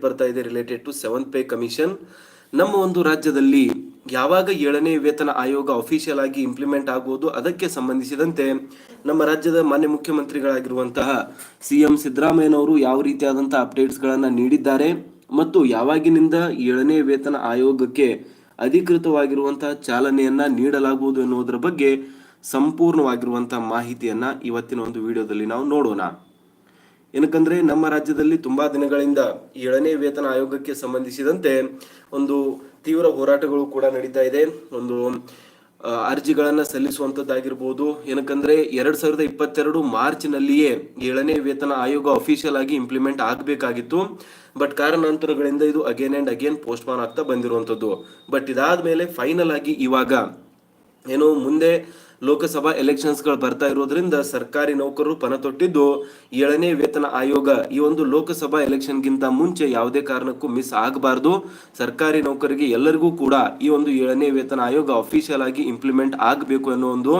Update ಬರ್ತಾ ಇದೆ related to seventh pay commission ನಮ್ಮ ಒಂದು ರಾಜ್ಯದಲ್ಲಿ ಯಾವಾಗ ಏಳನೇ ವೇತನ ಆಯೋಗ ಅಫಿಷಿಯಲ್ ಆಗಿ ಇಂಪ್ಲಿಮೆಂಟ್ ಆಗುವುದು ಅದಕ್ಕೆ ಸಂಬಂಧಿಸಿದಂತೆ ನಮ್ಮ ರಾಜ್ಯದ ಮಾನ್ಯ ಮುಖ್ಯಮಂತ್ರಿಗಳಾಗಿರುವಂತಹ ಸಿ ಎಂ ಸಿದ್ದರಾಮಯ್ಯನವರು ಯಾವ ರೀತಿಯಾದಂತಹ ಅಪ್ಡೇಟ್ಸ್ಗಳನ್ನು ನೀಡಿದ್ದಾರೆ ಮತ್ತು ಯಾವಾಗಿನಿಂದ ಏಳನೇ ವೇತನ ಆಯೋಗಕ್ಕೆ ಅಧಿಕೃತವಾಗಿರುವಂತಹ ಚಾಲನೆಯನ್ನ ನೀಡಲಾಗುವುದು ಎನ್ನುವುದರ ಬಗ್ಗೆ ಸಂಪೂರ್ಣವಾಗಿರುವಂತಹ ಮಾಹಿತಿಯನ್ನ ಇವತ್ತಿನ ಒಂದು ವಿಡಿಯೋದಲ್ಲಿ ನಾವು ನೋಡೋಣ. ಏನಕ್ಕಂದ್ರೆ ನಮ್ಮ ರಾಜ್ಯದಲ್ಲಿ ತುಂಬಾ ದಿನಗಳಿಂದ ಏಳನೇ ವೇತನ ಆಯೋಗಕ್ಕೆ ಸಂಬಂಧಿಸಿದಂತೆ ಒಂದು ತೀವ್ರ ಹೋರಾಟಗಳು ಕೂಡ ನಡೀತಾ ಇದೆ. ಒಂದು ಅರ್ಜಿಗಳನ್ನ ಸಲ್ಲಿಸುವಂತದ್ದಾಗಿರ್ಬೋದು. ಏನಕ್ಕಂದ್ರೆ ಎರಡ್ ಸಾವಿರದ ಇಪ್ಪತ್ತೆರಡು ಮಾರ್ಚ್ನಲ್ಲಿಯೇ ಏಳನೇ ವೇತನ ಆಯೋಗ ಅಫಿಷಿಯಲ್ ಆಗಿ ಇಂಪ್ಲಿಮೆಂಟ್ ಆಗಬೇಕಾಗಿತ್ತು. ಬಟ್ ಕಾರಣಾಂತರಗಳಿಂದ ಇದು ಅಗೇನ್ ಅಂಡ್ ಅಗೇನ್ ಪೋಸ್ಟ್ಪಾನ್ ಆಗ್ತಾ ಬಂದಿರುವಂತದ್ದು. ಬಟ್ ಇದಾದ್ಮೇಲೆ ಫೈನಲ್ ಆಗಿ ಇವಾಗ ಏನು ಮುಂದೆ ಲೋಕಸಭಾ ಎಲೆಕ್ಷನ್ಸ್ಗಳು ಬರ್ತಾ ಇರೋದ್ರಿಂದ ಸರ್ಕಾರಿ ನೌಕರರು ಪಣ ತೊಟ್ಟಿದ್ದು ಏಳನೇ ವೇತನ ಆಯೋಗ. ಈ ಒಂದು ಲೋಕಸಭಾ ಎಲೆಕ್ಷನ್ಗಿಂತ ಮುಂಚೆ ಯಾವುದೇ ಕಾರಣಕ್ಕೂ ಮಿಸ್ ಆಗಬಾರ್ದು. ಸರ್ಕಾರಿ ನೌಕರಿಗೆ ಎಲ್ಲರಿಗೂ ಕೂಡ ಈ ಒಂದು ಏಳನೇ ವೇತನ ಆಯೋಗ ಅಫಿಷಿಯಲ್ ಆಗಿ ಇಂಪ್ಲಿಮೆಂಟ್ ಆಗಬೇಕು ಅನ್ನೋ ಒಂದು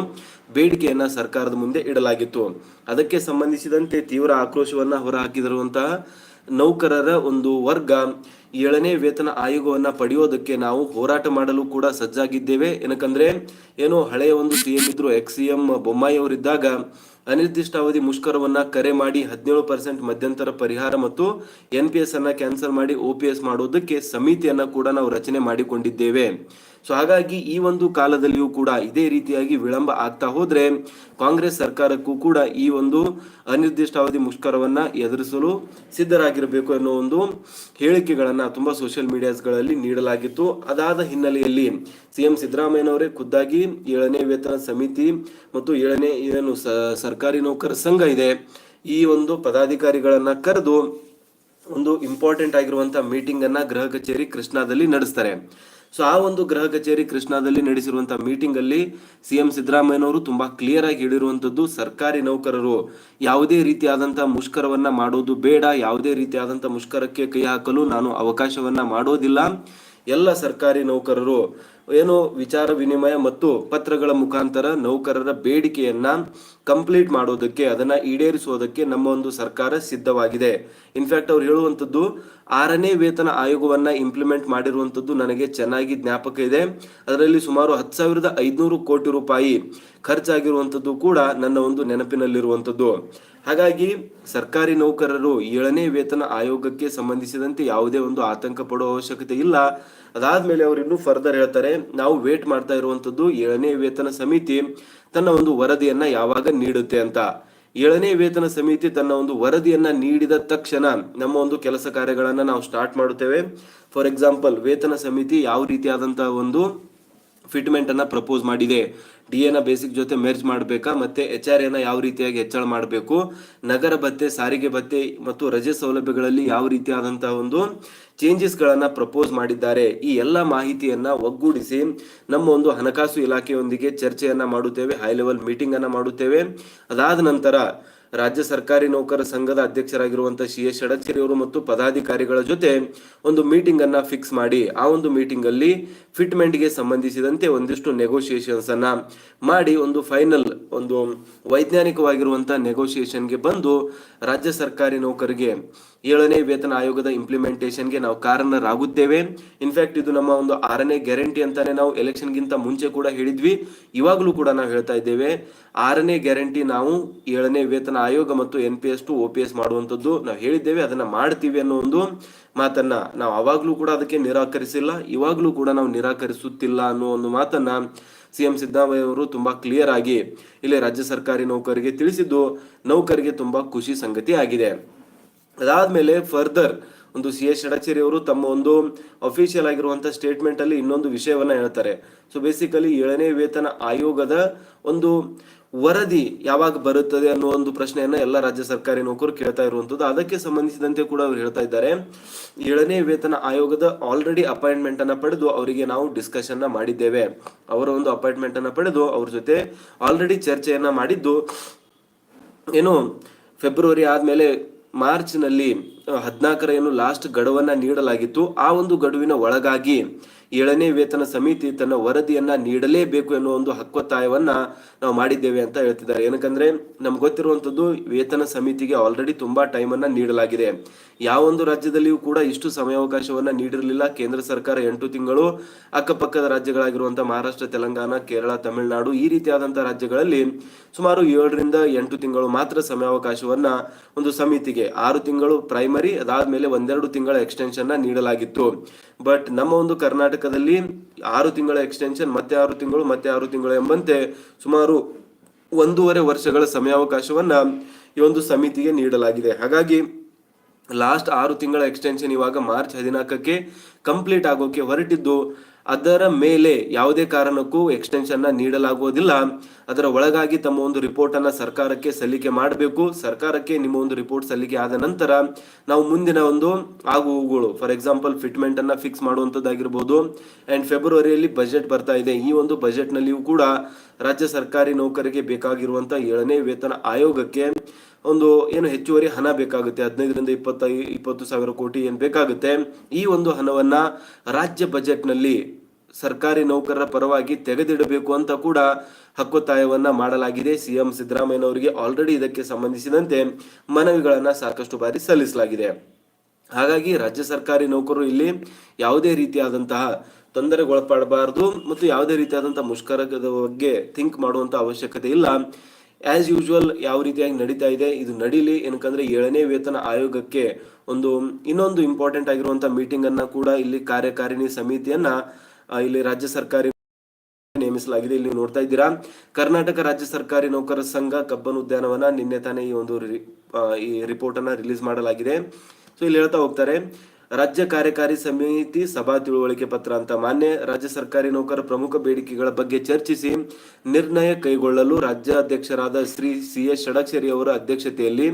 ಬೇಡಿಕೆಯನ್ನ ಸರ್ಕಾರದ ಮುಂದೆ ಇಡಲಾಗಿತ್ತು. ಅದಕ್ಕೆ ಸಂಬಂಧಿಸಿದಂತೆ ತೀವ್ರ ಆಕ್ರೋಶವನ್ನ ಹೊರಹಾಕಿದಿರುವಂತಹ ನೌಕರರ ಒಂದು ವರ್ಗ ಏಳನೇ ವೇತನ ಆಯೋಗವನ್ನ ಪಡೆಯೋದಕ್ಕೆ ನಾವು ಹೋರಾಟ ಮಾಡಲು ಕೂಡ ಸಜ್ಜಾಗಿದ್ದೇವೆ. ಏನಕ್ಕಂದ್ರೆ, ಏನು ಹಳೆಯ ಒಂದು ಸಿಎಂ ಇದ್ರು, ಎಕ್ಸ್ ಸಿಎಂ ಬೊಮ್ಮಾಯಿ ಅವರಿದ್ದಾಗ ಅನಿರ್ದಿಷ್ಟಾವಧಿ ಮುಷ್ಕರವನ್ನ ಕರೆ ಮಾಡಿ ಹದಿನೇಳು ಪರ್ಸೆಂಟ್ ಮಧ್ಯಂತರ ಪರಿಹಾರ ಮತ್ತು ಎನ್ ಪಿ ಎಸ್ ಅನ್ನ ಕ್ಯಾನ್ಸಲ್ ಮಾಡಿ ಒ ಪಿ ಎಸ್ ಮಾಡೋದಕ್ಕೆ ಸಮಿತಿಯನ್ನ ಕೂಡ ನಾವು ರಚನೆ ಮಾಡಿಕೊಂಡಿದ್ದೇವೆ. ಸೊ ಹಾಗಾಗಿ ಈ ಒಂದು ಕಾಲದಲ್ಲಿಯೂ ಕೂಡ ಇದೇ ರೀತಿಯಾಗಿ ವಿಳಂಬ ಆಗ್ತಾ ಹೋದ್ರೆ ಕಾಂಗ್ರೆಸ್ ಸರ್ಕಾರಕ್ಕೂ ಕೂಡ ಈ ಒಂದು ಅನಿರ್ದಿಷ್ಟಾವಧಿ ಮುಷ್ಕರವನ್ನ ಎದುರಿಸಲು ಸಿದ್ಧರಾಗಿರಬೇಕು ಅನ್ನೋ ಒಂದು ಹೇಳಿಕೆಗಳನ್ನ ತುಂಬಾ ಸೋಷಿಯಲ್ ಮೀಡಿಯಾಸ್ಗಳಲ್ಲಿ ನೀಡಲಾಗಿತ್ತು. ಅದಾದ ಹಿನ್ನೆಲೆಯಲ್ಲಿ ಸಿಎಂ ಸಿದ್ದರಾಮಯ್ಯನವರೇ ಖುದ್ದಾಗಿ ಏಳನೇ ವೇತನ ಸಮಿತಿ ಮತ್ತು ಏಳನೇ ಏನು ಸರ್ಕಾರಿ ನೌಕರ ಸಂಘ ಇದೆ. ಈ ಒಂದು ಪದಾಧಿಕಾರಿಗಳನ್ನ ಕರೆದು ಒಂದು ಇಂಪಾರ್ಟೆಂಟ್ ಆಗಿರುವಂತಹ ಮೀಟಿಂಗ್ ಅನ್ನ ಗೃಹ ಕಚೇರಿ ಕೃಷ್ಣಾದಲ್ಲಿ ನಡೆಸ್ತಾರೆ. ಸೊ ಆ ಒಂದು ಗೃಹ ಕಚೇರಿ ಕೃಷ್ಣಾದಲ್ಲಿ ನಡೆಸಿರುವಂತಹ ಮೀಟಿಂಗ್ ಅಲ್ಲಿ ಸಿಎಂ ಸಿದ್ದರಾಮಯ್ಯನವರು ತುಂಬಾ ಕ್ಲಿಯರ್ ಆಗಿ ಹೇಳಿರುವಂತದ್ದು ಸರ್ಕಾರಿ ನೌಕರರು ಯಾವುದೇ ರೀತಿಯಾದಂತಹ ಮುಷ್ಕರವನ್ನ ಮಾಡೋದು ಬೇಡ, ಯಾವುದೇ ರೀತಿಯಾದಂತಹ ಮುಷ್ಕರಕ್ಕೆ ಕೈ ಹಾಕಲು ನಾನು ಅವಕಾಶವನ್ನ ಮಾಡೋದಿಲ್ಲ. ಎಲ್ಲ ಸರ್ಕಾರಿ ನೌಕರರು ಏನು ವಿಚಾರ ವಿನಿಮಯ ಮತ್ತು ಪತ್ರಗಳ ಮುಖಾಂತರ ನೌಕರರ ಬೇಡಿಕೆಯನ್ನ ಕಂಪ್ಲೀಟ್ ಮಾಡೋದಕ್ಕೆ, ಅದನ್ನ ಈಡೇರಿಸುವುದಕ್ಕೆ ನಮ್ಮ ಒಂದು ಸರ್ಕಾರ ಸಿದ್ಧವಾಗಿದೆ. ಇನ್ಫ್ಯಾಕ್ಟ್ ಅವ್ರು ಹೇಳುವಂಥದ್ದು, ಆರನೇ ವೇತನ ಆಯೋಗವನ್ನ ಇಂಪ್ಲಿಮೆಂಟ್ ಮಾಡಿರುವಂಥದ್ದು ನನಗೆ ಚೆನ್ನಾಗಿ ಜ್ಞಾಪಕ ಇದೆ. ಅದರಲ್ಲಿ ಸುಮಾರು ಹತ್ತು ಸಾವಿರದ ಐದುನೂರು ಕೋಟಿ ರೂಪಾಯಿ ಖರ್ಚಾಗಿರುವಂಥದ್ದು ಕೂಡ ನನ್ನ ಒಂದು ನೆನಪಿನಲ್ಲಿರುವಂಥದ್ದು. ಹಾಗಾಗಿ ಸರ್ಕಾರಿ ನೌಕರರು ಏಳನೇ ವೇತನ ಆಯೋಗಕ್ಕೆ ಸಂಬಂಧಿಸಿದಂತೆ ಯಾವುದೇ ಒಂದು ಆತಂಕ ಪಡುವ ಅವಶ್ಯಕತೆ ಇಲ್ಲ. ಅದಾದ್ಮೇಲೆ ಅವರು ಇನ್ನೂ ಫರ್ದರ್ ಹೇಳ್ತಾರೆ, ನಾವು ವೇಟ್ ಮಾಡ್ತಾ ಇರುವಂತದ್ದು ಏಳನೇ ವೇತನ ಸಮಿತಿ ತನ್ನ ಒಂದು ವರದಿಯನ್ನ ಯಾವಾಗ ನೀಡುತ್ತೆ ಅಂತ. ಏಳನೇ ವೇತನ ಸಮಿತಿ ತನ್ನ ಒಂದು ವರದಿಯನ್ನ ನೀಡಿದ ತಕ್ಷಣ ನಮ್ಮ ಒಂದು ಕೆಲಸ ಕಾರ್ಯಗಳನ್ನ ನಾವು ಸ್ಟಾರ್ಟ್ ಮಾಡುತ್ತೇವೆ. ಫಾರ್ ಎಕ್ಸಾಂಪಲ್ ವೇತನ ಸಮಿತಿ ಯಾವ ರೀತಿಯಾದಂತಹ ಒಂದು ಫಿಟ್ಮೆಂಟ್ ಅನ್ನ ಪ್ರಪೋಸ್ ಮಾಡಿದೆ. ಡಿ ಎನ ಬೇಸಿಕ್ ಜೊತೆ ಮೆರ್ಜ್ ಮಾಡಬೇಕಾ? ಮತ್ತೆ ಎಚ್ ಆರ್ ಎನ ಯಾವ ರೀತಿಯಾಗಿ ಹೆಚ್ಚಳ ಮಾಡಬೇಕು? ನಗರ ಭತ್ತೆ, ಸಾರಿಗೆ ಭತ್ತೆ ಮತ್ತು ರಜೆ ಸೌಲಭ್ಯಗಳಲ್ಲಿ ಯಾವ ರೀತಿಯಾದಂತಹ ಒಂದು ಚೇಂಜಸ್ ಗಳನ್ನ ಪ್ರಪೋಸ್ ಮಾಡಿದ್ದಾರೆ. ಈ ಎಲ್ಲ ಮಾಹಿತಿಯನ್ನ ಒಗ್ಗೂಡಿಸಿ ನಮ್ಮ ಒಂದು ಹಣಕಾಸು ಇಲಾಖೆಯೊಂದಿಗೆ ಚರ್ಚೆಯನ್ನ ಮಾಡುತ್ತೇವೆ. ಹೈ ಲೆವೆಲ್ ಮೀಟಿಂಗ್ ಅನ್ನ ಮಾಡುತ್ತೇವೆ. ಅದಾದ ನಂತರ ರಾಜ್ಯ ಸರ್ಕಾರಿ ನೌಕರ ಸಂಘದ ಅಧ್ಯಕ್ಷರಾಗಿರುವಂತಹ ಸಿ ಎಸ್ ಅವರು ಮತ್ತು ಪದಾಧಿಕಾರಿಗಳ ಜೊತೆ ಒಂದು ಮೀಟಿಂಗ್ ಅನ್ನ ಫಿಕ್ಸ್ ಮಾಡಿ. ಆ ಒಂದು ಮೀಟಿಂಗ್ ಅಲ್ಲಿ ಫಿಟ್ಮೆಂಟ್ಗೆ ಸಂಬಂಧಿಸಿದಂತೆ ಒಂದಿಷ್ಟು ನೆಗೋಸಿಯೇಷನ್ಸ್ ಅನ್ನ ಮಾಡಿ ಒಂದು ಫೈನಲ್ ಒಂದು ವೈಜ್ಞಾನಿಕವಾಗಿರುವಂತಹ ನೆಗೋಸಿಯೇಷನ್ಗೆ ಬಂದು ರಾಜ್ಯ ಸರ್ಕಾರಿ ನೌಕರಿಗೆ ಏಳನೇ ವೇತನ ಆಯೋಗದ ಇಂಪ್ಲಿಮೆಂಟೇಷನ್ಗೆ ನಾವು ಕಾರಣರಾಗುತ್ತೇವೆ. ಇನ್ಫ್ಯಾಕ್ಟ್ ಇದು ನಮ್ಮ ಒಂದು ಆರನೇ ಗ್ಯಾರಂಟಿ ಅಂತಾನೆ ನಾವು ಎಲೆಕ್ಷನ್ ಗಿಂತ ಮುಂಚೆ ಕೂಡ ಹೇಳಿದ್ವಿ. ಇವಾಗಲೂ ಕೂಡ ನಾವು ಹೇಳ್ತಾ ಇದ್ದೇವೆ. ಆರನೇ ಗ್ಯಾರಂಟಿ ನಾವು ಏಳನೇ ವೇತನ ಆಯೋಗ ಮತ್ತು N P S to O P S ಮಾಡುವಂಥದ್ದು ನಾವು ಹೇಳಿದ್ದೇವೆ. ಅದನ್ನ ಮಾಡ್ತೀವಿ ಅನ್ನೋ ಒಂದು ಮಾತನ್ನ ನಾವು ಅವಾಗ್ಲೂ ಕೂಡ ಅದಕ್ಕೆ ನಿರಾಕರಿಸಿಲ್ಲ. ಇವಾಗ್ಲೂ ಕೂಡ ನಾವು ನಿರಾಕರಿಸುತ್ತಿಲ್ಲ ಅನ್ನೋ ಒಂದು ಮಾತನ್ನ ಸಿಎಂ ಸಿದ್ದರಾಮಯ್ಯ ಅವರು ತುಂಬಾ ಕ್ಲಿಯರ್ ಆಗಿ ಇಲ್ಲಿ ರಾಜ್ಯ ಸರ್ಕಾರಿ ನೌಕರಿಗೆ ತಿಳಿಸಿದ್ದು ನೌಕರಿಗೆ ತುಂಬಾ ಖುಷಿ ಸಂಗತಿ ಆಗಿದೆ. ಅದಾದ್ಮೇಲೆ ಫರ್ದರ್ ಒಂದು ಸಿ ಎಸ್ ಷಡಚೇರಿ ಅವರು ತಮ್ಮ ಒಂದು ಅಫಿಷಿಯಲ್ ಸ್ಟೇಟ್ಮೆಂಟ್ ಅಲ್ಲಿ ಇನ್ನೊಂದು ವಿಷಯವನ್ನ ಹೇಳ್ತಾರೆ. ಸೊ ಬೇಸಿಕಲಿ ಏಳನೇ ವೇತನ ಆಯೋಗದ ಒಂದು ವರದಿ ಯಾವಾಗ ಬರುತ್ತದೆ ಅನ್ನೋ ಒಂದು ಪ್ರಶ್ನೆಯನ್ನ ಎಲ್ಲ ರಾಜ್ಯ ಸರ್ಕಾರಿ ನೌಕರು ಕೇಳ್ತಾ ಇರುವಂತದ್ದು. ಅದಕ್ಕೆ ಸಂಬಂಧಿಸಿದಂತೆ ಕೂಡ ಅವರು ಹೇಳ್ತಾ ಇದ್ದಾರೆ. ಏಳನೇ ವೇತನ ಆಯೋಗದ ಆಲ್ರೆಡಿ ಅಪಾಯಿಂಟ್ಮೆಂಟ್ ಅನ್ನ ಪಡೆದು ಅವರಿಗೆ ನಾವು ಡಿಸ್ಕಷನ್ ಮಾಡಿದ್ದೇವೆ. ಅವರ ಒಂದು ಅಪಾಯಿಂಟ್ಮೆಂಟ್ ಅನ್ನ ಪಡೆದು ಅವ್ರ ಜೊತೆ ಆಲ್ರೆಡಿ ಚರ್ಚೆಯನ್ನ ಮಾಡಿದ್ದು. ಏನು ಫೆಬ್ರವರಿ ಆದ್ಮೇಲೆ ಮಾರ್ಚ್ನಲ್ಲಿ ಹದಿನಾಲ್ಕರ ಏನು ಲಾಸ್ಟ್ ಗಡುವನ್ನು ನೀಡಲಾಗಿತ್ತು. ಆ ಒಂದು ಗಡುವಿನ ಒಳಗಾಗಿ ಏಳನೇ ವೇತನ ಸಮಿತಿ ತನ್ನ ವರದಿಯನ್ನ ನೀಡಲೇಬೇಕು ಎನ್ನುವ ಒಂದು ಹಕ್ಕೊತ್ತಾಯವನ್ನ ನಾವು ಮಾಡಿದ್ದೇವೆ ಅಂತ ಹೇಳ್ತಿದ್ದಾರೆ. ಏನಕ್ಕಂದ್ರೆ ನಮ್ಗೆ ಗೊತ್ತಿರುವಂತದ್ದು ವೇತನ ಸಮಿತಿಗೆ ಆಲ್ರೆಡಿ ತುಂಬಾ ಟೈಮ್ ಅನ್ನ ನೀಡಲಾಗಿದೆ. ಯಾವೊಂದು ರಾಜ್ಯದಲ್ಲಿಯೂ ಕೂಡ ಇಷ್ಟು ಸಮಯಾವಕಾಶವನ್ನ ನೀಡಿರಲಿಲ್ಲ. ಕೇಂದ್ರ ಸರ್ಕಾರ ಎಂಟು ತಿಂಗಳು ಅಕ್ಕಪಕ್ಕದ ರಾಜ್ಯಗಳಾಗಿರುವಂತಹ ಮಹಾರಾಷ್ಟ್ರ, ತೆಲಂಗಾಣ, ಕೇರಳ, ತಮಿಳುನಾಡು ಈ ರೀತಿಯಾದಂತಹ ರಾಜ್ಯಗಳಲ್ಲಿ ಸುಮಾರು ಏಳರಿಂದ ಎಂಟು ತಿಂಗಳು ಮಾತ್ರ ಸಮಯಾವಕಾಶವನ್ನ ಒಂದು ಸಮಿತಿಗೆ ಆರು ತಿಂಗಳು ಪ್ರೈಮರಿ ಅದಾದ್ಮೇಲೆ ಒಂದೆರಡು ತಿಂಗಳ ಎಕ್ಸ್ಟೆನ್ಷನ್ ನೀಡಲಾಗಿತ್ತು. ಬಟ್ ನಮ್ಮ ಒಂದು ಕರ್ನಾಟಕದಲ್ಲಿ ಆರು ತಿಂಗಳ ಎಕ್ಸ್ಟೆನ್ಷನ್ ಮತ್ತೆ ಆರು ತಿಂಗಳು, ಮತ್ತೆ ಆರು ತಿಂಗಳು ಎಂಬಂತೆ ಸುಮಾರು ಒಂದೂವರೆ ವರ್ಷಗಳ ಸಮಯಾವಕಾಶವನ್ನ ಈ ಒಂದು ಸಮಿತಿಗೆ ನೀಡಲಾಗಿದೆ. ಹಾಗಾಗಿ ಲಾಸ್ಟ್ ಆರು ತಿಂಗಳ ಎಕ್ಸ್ಟೆನ್ಷನ್ ಇವಾಗ ಮಾರ್ಚ್ ಹದಿನಾಲ್ಕಕ್ಕೆ ಕಂಪ್ಲೀಟ್ ಆಗೋಕೆ ಹೊರಟಿದ್ದು ಅದರ ಮೇಲೆ ಯಾವುದೇ ಕಾರಣಕ್ಕೂ ಎಕ್ಸ್ಟೆನ್ಷನ್ನ ನೀಡಲಾಗುವುದಿಲ್ಲ. ಅದರ ಒಳಗಾಗಿ ತಮ್ಮ ಒಂದು ರಿಪೋರ್ಟ್ ಅನ್ನ ಸರ್ಕಾರಕ್ಕೆ ಸಲ್ಲಿಕೆ ಮಾಡಬೇಕು. ಸರ್ಕಾರಕ್ಕೆ ನಿಮ್ಮ ಒಂದು ರಿಪೋರ್ಟ್ ಸಲ್ಲಿಕೆ ಆದ ನಂತರ ನಾವು ಮುಂದಿನ ಒಂದು ಆಗುವುಗಳು. ಫಾರ್ ಎಕ್ಸಾಂಪಲ್ ಫಿಟ್ಮೆಂಟ್ ಅನ್ನ ಫಿಕ್ಸ್ ಮಾಡುವಂಥದ್ದಾಗಿರ್ಬೋದು. ಅಂಡ್ ಫೆಬ್ರವರಿಯಲ್ಲಿ ಬಜೆಟ್ ಬರ್ತಾ ಇದೆ. ಈ ಒಂದು ಬಜೆಟ್ನಲ್ಲಿಯೂ ಕೂಡ ರಾಜ್ಯ ಸರ್ಕಾರಿ ನೌಕರಿಗೆ ಬೇಕಾಗಿರುವಂತಹ ಏಳನೇ ವೇತನ ಆಯೋಗಕ್ಕೆ ಒಂದು ಏನು ಹೆಚ್ಚುವರಿ ಹಣ ಬೇಕಾಗುತ್ತೆ. ಹದಿನೈದರಿಂದ ಇಪ್ಪತ್ತೈ ಇಪ್ಪತ್ತು ಸಾವಿರ ಕೋಟಿ ಏನು ಬೇಕಾಗುತ್ತೆ. ಈ ಒಂದು ಹಣವನ್ನ ರಾಜ್ಯ ಬಜೆಟ್ನಲ್ಲಿ ಸರ್ಕಾರಿ ನೌಕರರ ಪರವಾಗಿ ತೆಗೆದಿಡಬೇಕು ಅಂತ ಕೂಡ ಹಕ್ಕೊತ್ತಾಯವನ್ನ ಮಾಡಲಾಗಿದೆ. ಸಿಎಂ ಸಿದ್ದರಾಮಯ್ಯನವರಿಗೆ ಆಲ್ರೆಡಿ ಇದಕ್ಕೆ ಸಂಬಂಧಿಸಿದಂತೆ ಮನವಿಗಳನ್ನು ಸಾಕಷ್ಟು ಬಾರಿ ಸಲ್ಲಿಸಲಾಗಿದೆ. ಹಾಗಾಗಿ ರಾಜ್ಯ ಸರ್ಕಾರಿ ನೌಕರರು ಇಲ್ಲಿ ಯಾವುದೇ ರೀತಿಯಾದಂತಹ ತೊಂದರೆಗೊಳಪಡಬಾರದು ಮತ್ತು ಯಾವುದೇ ರೀತಿಯಾದಂಥ ಮುಷ್ಕರದ ಬಗ್ಗೆ ಥಿಂಕ್ ಮಾಡುವಂತ ಅವಶ್ಯಕತೆ ಇಲ್ಲ. ಆಸ್ ಯೂಶುವಲ್ ಯಾವ ರೀತಿಯಾಗಿ ನಡೀತಾ ಇದೆ, ಇದು ನಡೀಲಿ ಏನಕ್ಕಂದ್ರೆ ಏಳನೇ ವೇತನ ಆಯೋಗಕ್ಕೆ ಒಂದು ಇನ್ನೊಂದು ಇಂಪಾರ್ಟೆಂಟ್ ಆಗಿರುವಂಥ ಮೀಟಿಂಗ್ ಅನ್ನ ಕೂಡ ಇಲ್ಲಿ ಕಾರ್ಯಕಾರಿಣಿ ಸಮಿತಿಯನ್ನ ಇಲ್ಲಿ ರಾಜ್ಯ ಸರ್ಕಾರಿ ನೇಮಿಸಲಾಗಿದೆ. ಇಲ್ಲಿ ನೋಡ್ತಾ ಇದ್ದೀರಾ, ಕರ್ನಾಟಕ ರಾಜ್ಯ ಸರ್ಕಾರಿ ನೌಕರರ ಸಂಘ ಕಬ್ಬನ್ ಉದ್ಯಾನವನ ನಿನ್ನೆ ತಾನೇ ಈ ಒಂದು ಈ ರಿಪೋರ್ಟ್ ಅನ್ನ ರಿಲೀಸ್ ಮಾಡಲಾಗಿದೆ. ಸೊ ಇಲ್ಲಿ ಹೇಳ್ತಾ ಹೋಗ್ತಾರೆ ರಾಜ್ಯ ಕಾರ್ಯಕಾರಿ ಸಮಿತಿ ಸಭಾ ತಿಳುವಳಿಕೆ ಪತ್ರ ಅಂತ ಮಾನ್ಯ ರಾಜ್ಯ ಸರ್ಕಾರಿ ನೌಕರ ಪ್ರಮುಖ ಬೇಡಿಕೆಗಳ ಬಗ್ಗೆ ಚರ್ಚಿಸಿ ನಿರ್ಣಯ ಕೈಗೊಳ್ಳಲು ರಾಜ್ಯಾಧ್ಯಕ್ಷರಾದ ಶ್ರೀ ಸಿ ಎಸ್ ಷಡಕ್ಷರಿ ಅವರ ಅಧ್ಯಕ್ಷತೆಯಲ್ಲಿ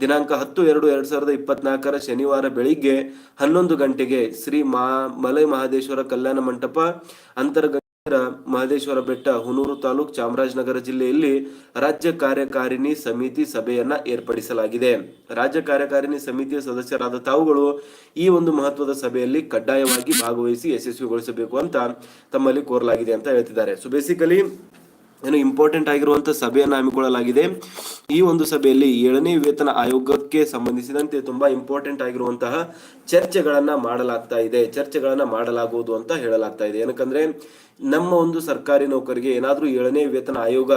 ದಿನಾಂಕ ಹತ್ತು ಎರಡು ಎರಡ್ ಸಾವಿರದ ಇಪ್ಪತ್ನಾಲ್ಕರ ಶನಿವಾರ ಬೆಳಿಗ್ಗೆ ಹನ್ನೊಂದು ಗಂಟೆಗೆ ಶ್ರೀ ಮಾ ಮಲೈ ಮಹದೇಶ್ವರ ಕಲ್ಯಾಣ ಮಂಟಪ ಅಂತರ್ಗ ಮಹದೇಶ್ವರ ಬೆಟ್ಟ, ಹುನೂರು ತಾಲೂಕ್ ಚಾಮರಾಜನಗರ ಜಿಲ್ಲೆಯಲ್ಲಿ ರಾಜ್ಯ ಕಾರ್ಯಕಾರಿಣಿ ಸಮಿತಿ ಸಭೆಯನ್ನ ಏರ್ಪಡಿಸಲಾಗಿದೆ. ರಾಜ್ಯ ಕಾರ್ಯಕಾರಿಣಿ ಸಮಿತಿಯ ಸದಸ್ಯರಾದ ತಾವುಗಳು ಈ ಒಂದು ಮಹತ್ವದ ಸಭೆಯಲ್ಲಿ ಕಡ್ಡಾಯವಾಗಿ ಭಾಗವಹಿಸಿ ಯಶಸ್ವಿಗೊಳಿಸಬೇಕು ಅಂತ ತಮ್ಮಲ್ಲಿ ಕೋರಲಾಗಿದೆ ಅಂತ ಹೇಳ್ತಿದ್ದಾರೆ. ಸೊ ಬೇಸಿಕಲಿ ಏನು ಇಂಪಾರ್ಟೆಂಟ್ ಆಗಿರುವಂತಹ ಸಭೆಯನ್ನು ಹಮ್ಮಿಕೊಳ್ಳಲಾಗಿದೆ. ಈ ಒಂದು ಸಭೆಯಲ್ಲಿ ಏಳನೇ ವೇತನ ಆಯೋಗಕ್ಕೆ ಸಂಬಂಧಿಸಿದಂತೆ ತುಂಬಾ ಇಂಪಾರ್ಟೆಂಟ್ ಆಗಿರುವಂತಹ ಚರ್ಚೆಗಳನ್ನ ಮಾಡಲಾಗ್ತಾ ಇದೆ. ಚರ್ಚೆಗಳನ್ನ ಮಾಡಲಾಗುವುದು ಅಂತ ಹೇಳಲಾಗ್ತಾ ಇದೆ. ಏನಕ್ಕಂದ್ರೆ, ನಮ್ಮ ಒಂದು ಸರ್ಕಾರಿ ನೌಕರಿಗೆ ಏನಾದ್ರೂ ಏಳನೇ ವೇತನ ಆಯೋಗ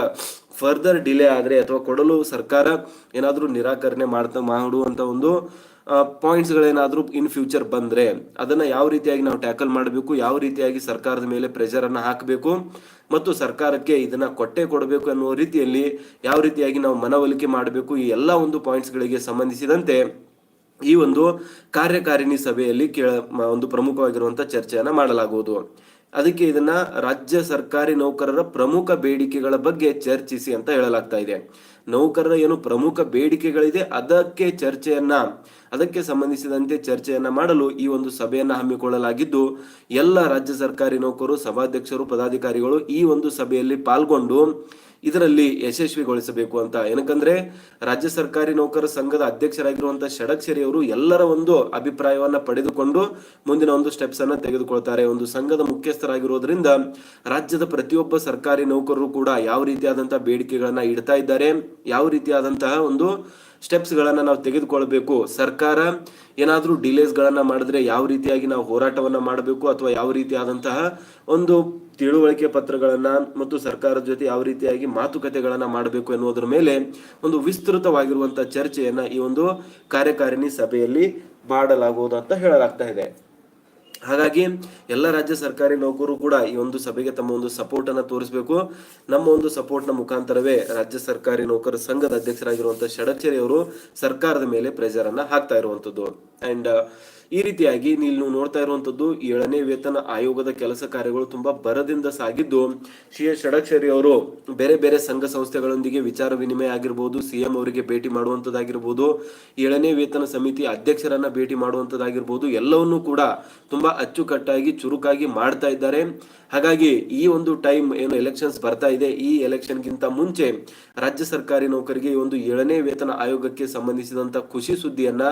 ಫರ್ದರ್ ಡಿಲೇ ಆದ್ರೆ ಅಥವಾ ಕೊಡಲು ಸರ್ಕಾರ ಏನಾದ್ರೂ ನಿರಾಕರಣೆ ಮಾಡ್ತಾ ಮಾಡುವಂತ ಒಂದು ಪಾಯಿಂಟ್ಸ್ ಗಳೇನಾದ್ರೂ ಇನ್ ಫ್ಯೂಚರ್ ಬಂದ್ರೆ ಅದನ್ನ ಯಾವ ರೀತಿಯಾಗಿ ನಾವು ಟ್ಯಾಕಲ್ ಮಾಡಬೇಕು, ಯಾವ ರೀತಿಯಾಗಿ ಸರ್ಕಾರದ ಮೇಲೆ ಪ್ರೆಷರನ್ನು ಹಾಕಬೇಕು ಮತ್ತು ಸರ್ಕಾರಕ್ಕೆ ಇದನ್ನ ಕೊಟ್ಟೆ ಕೊಡಬೇಕು ಅನ್ನುವ ರೀತಿಯಲ್ಲಿ ಯಾವ ರೀತಿಯಾಗಿ ನಾವು ಮನವೊಲಿಕೆ ಮಾಡಬೇಕು, ಈ ಎಲ್ಲ ಒಂದು ಪಾಯಿಂಟ್ಸ್ ಗಳಿಗೆ ಸಂಬಂಧಿಸಿದಂತೆ ಈ ಒಂದು ಕಾರ್ಯಕಾರಿಣಿ ಸಭೆಯಲ್ಲಿ ಕೇಳ ಒಂದು ಪ್ರಮುಖವಾಗಿರುವಂಥ ಚರ್ಚೆಯನ್ನು ಮಾಡಲಾಗುವುದು. ಅದಕ್ಕೆ ಇದನ್ನ ರಾಜ್ಯ ಸರ್ಕಾರಿ ನೌಕರರ ಪ್ರಮುಖ ಬೇಡಿಕೆಗಳ ಬಗ್ಗೆ ಚರ್ಚಿಸಿ ಅಂತ ಹೇಳಲಾಗ್ತಾ ಇದೆ. ನೌಕರರ ಏನು ಪ್ರಮುಖ ಬೇಡಿಕೆಗಳಿದೆ, ಅದಕ್ಕೆ ಚರ್ಚೆಯನ್ನ ಅದಕ್ಕೆ ಸಂಬಂಧಿಸಿದಂತೆ ಚರ್ಚೆಯನ್ನ ಮಾಡಲು ಈ ಒಂದು ಸಭೆಯನ್ನು ಹಮ್ಮಿಕೊಳ್ಳಲಾಗಿದ್ದು, ಎಲ್ಲ ರಾಜ್ಯ ಸರ್ಕಾರಿ ನೌಕರು, ಸಭಾಧ್ಯಕ್ಷರು, ಪದಾಧಿಕಾರಿಗಳು ಈ ಒಂದು ಸಭೆಯಲ್ಲಿ ಪಾಲ್ಗೊಂಡು ಇದರಲ್ಲಿ ಯಶಸ್ವಿಗೊಳಿಸಬೇಕು ಅಂತ. ಏನಕ್ಕಂದ್ರೆ, ರಾಜ್ಯ ಸರ್ಕಾರಿ ನೌಕರ ಸಂಘದ ಅಧ್ಯಕ್ಷರಾಗಿರುವಂತಹ ಷಡಕ್ಷರಿ ಅವರು ಎಲ್ಲರ ಒಂದು ಅಭಿಪ್ರಾಯವನ್ನ ಪಡೆದುಕೊಂಡು ಮುಂದಿನ ಒಂದು ಸ್ಟೆಪ್ಸ್ ಅನ್ನ ತೆಗೆದುಕೊಳ್ತಾರೆ. ಒಂದು ಸಂಘದ ಮುಖ್ಯಸ್ಥರಾಗಿರೋದ್ರಿಂದ ರಾಜ್ಯದ ಪ್ರತಿಯೊಬ್ಬ ಸರ್ಕಾರಿ ನೌಕರರು ಕೂಡ ಯಾವ ರೀತಿಯಾದಂತಹ ಬೇಡಿಕೆಗಳನ್ನ ಇಡ್ತಾ ಇದ್ದಾರೆ, ಯಾವ ರೀತಿಯಾದಂತಹ ಒಂದು ಸ್ಟೆಪ್ಸ್ ಗಳನ್ನ ನಾವು ತೆಗೆದುಕೊಳ್ಬೇಕು. ಸರ್ಕಾರ ಏನಾದರೂ ಡಿಲೇಸ್ ಗಳನ್ನ ಮಾಡಿದ್ರೆ ಯಾವ ರೀತಿಯಾಗಿ ನಾವು ಹೋರಾಟವನ್ನ ಮಾಡಬೇಕು ಅಥವಾ ಯಾವ ರೀತಿಯಾದಂತಹ ಒಂದು ತಿಳುವಳಿಕೆ ಪತ್ರಗಳನ್ನ ಮತ್ತು ಸರ್ಕಾರದ ಜೊತೆ ಯಾವ ರೀತಿಯಾಗಿ ಮಾತುಕತೆಗಳನ್ನ ಮಾಡಬೇಕು ಎನ್ನುವುದರ ಮೇಲೆ ಒಂದು ವಿಸ್ತೃತವಾಗಿರುವಂತಹ ಚರ್ಚೆಯನ್ನ ಈ ಒಂದು ಕಾರ್ಯಕಾರಿಣಿ ಸಭೆಯಲ್ಲಿ ಮಾಡಲಾಗುವುದು ಅಂತ ಹೇಳಲಾಗ್ತಾ ಇದೆ. ಹಾಗಾಗಿ ಎಲ್ಲ ರಾಜ್ಯ ಸರ್ಕಾರಿ ನೌಕರರು ಕೂಡ ಈ ಒಂದು ಸಭೆಗೆ ತಮ್ಮ ಒಂದು ಸಪೋರ್ಟ್ ಅನ್ನ ತೋರಿಸಬೇಕು. ನಮ್ಮ ಒಂದು ಸಪೋರ್ಟ್ನ ಮುಖಾಂತರವೇ ರಾಜ್ಯ ಸರ್ಕಾರಿ ನೌಕರ ಸಂಘದ ಅಧ್ಯಕ್ಷರಾಗಿರುವಂತಹ ಷಡಕ್ಷರಿ ಅವರು ಸರ್ಕಾರದ ಮೇಲೆ ಪ್ರೆಷರ್ ಅನ್ನ ಹಾಕ್ತಾ ಇರುವಂತದ್ದು. ಅಂಡ್ ಈ ರೀತಿಯಾಗಿ ನೀವು ನೋಡ್ತಾ ಇರುವಂತದ್ದು ಏಳನೇ ವೇತನ ಆಯೋಗದ ಕೆಲಸ ಕಾರ್ಯಗಳು ತುಂಬಾ ಬರದಿಂದ ಸಾಗಿದ್ದು ಸಿ ಎಸ್ ಷಡಕ್ಷರಿ ಅವರು ಬೇರೆ ಬೇರೆ ಸಂಘ ಸಂಸ್ಥೆಗಳೊಂದಿಗೆ ವಿಚಾರ ವಿನಿಮಯ ಆಗಿರ್ಬೋದು ಸಿಎಂ ಅವರಿಗೆ ಭೇಟಿ ಮಾಡುವಂತದ್ದಾಗಿರ್ಬೋದು, ಏಳನೇ ವೇತನ ಸಮಿತಿ ಅಧ್ಯಕ್ಷರನ್ನ ಭೇಟಿ ಮಾಡುವಂತದ್ದಾಗಿರ್ಬೋದು, ಎಲ್ಲವನ್ನೂ ಕೂಡ ತುಂಬಾ ಅಚ್ಚುಕಟ್ಟಾಗಿ, ಚುರುಕಾಗಿ ಮಾಡ್ತಾ ಇದ್ದಾರೆ. ಹಾಗಾಗಿ ಈ ಒಂದು ಟೈಮ್ ಏನು ಎಲೆಕ್ಷನ್ಸ್ ಬರ್ತಾ ಇದೆ. ಈ ಎಲೆಕ್ಷನ್ಗಿಂತ ಮುಂಚೆ ರಾಜ್ಯ ಸರ್ಕಾರಿ ನೌಕರಿಗೆ ಈ ಒಂದು ಏಳನೇ ವೇತನ ಆಯೋಗಕ್ಕೆ ಸಂಬಂಧಿಸಿದಂತ ಖುಷಿ ಸುದ್ದಿಯನ್ನ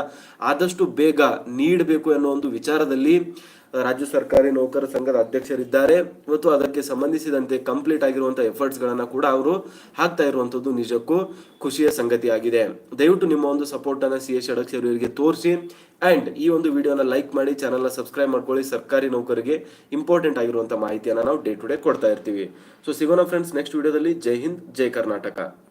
ಆದಷ್ಟು ಬೇಗ ನೀಡಬೇಕು ಅನ್ನೋ ಒಂದು ವಿಚಾರದಲ್ಲಿ ರಾಜ್ಯ ಸರ್ಕಾರಿ ನೌಕರ ಸಂಘದ ಅಧ್ಯಕ್ಷರಿದ್ದಾರೆ. ಮತ್ತು ಅದಕ್ಕೆ ಸಂಬಂಧಿಸಿದಂತೆ ಕಂಪ್ಲೀಟ್ ಆಗಿರುವಂತಹ ಎಫರ್ಟ್ಸ್ ಗಳನ್ನ ಕೂಡ ಅವರು ಹಾಕ್ತಾ ಇರುವಂತದ್ದು ನಿಜಕ್ಕೂ ಖುಷಿಯ ಸಂಗತಿ ಆಗಿದೆ ದಯವಿಟ್ಟು ನಿಮ್ಮ ಒಂದು ಸಪೋರ್ಟ್ ಅನ್ನ ಸಿ ಎಸ್ ಅವರಿಗೆ ತೋರಿಸಿ. ಅಂಡ್ ಈ ಒಂದು ವಿಡಿಯೋನ ಲೈಕ್ ಮಾಡಿ ಚಾನಲ್ನ ಸಬ್ಸ್ಕ್ರೈಬ್ ಮಾಡ್ಕೊಳ್ಳಿ. ಸರ್ಕಾರಿ ನೌಕರಿಗೆ ಇಂಪಾರ್ಟೆಂಟ್ ಆಗಿರುವಂತಹ ಮಾಹಿತಿಯನ್ನ ನಾವು ಡೇ ಟು ಡೇ ಕೊಡ್ತಾ ಇರ್ತೀವಿ. ಸೊ ಸಿಗೋಣ ಫ್ರೆಂಡ್ಸ್ ನೆಕ್ಸ್ಟ್ ವಿಡಿಯೋದಲ್ಲಿ ಜೈ ಹಿಂದ್, ಜೈ ಕರ್ನಾಟಕ.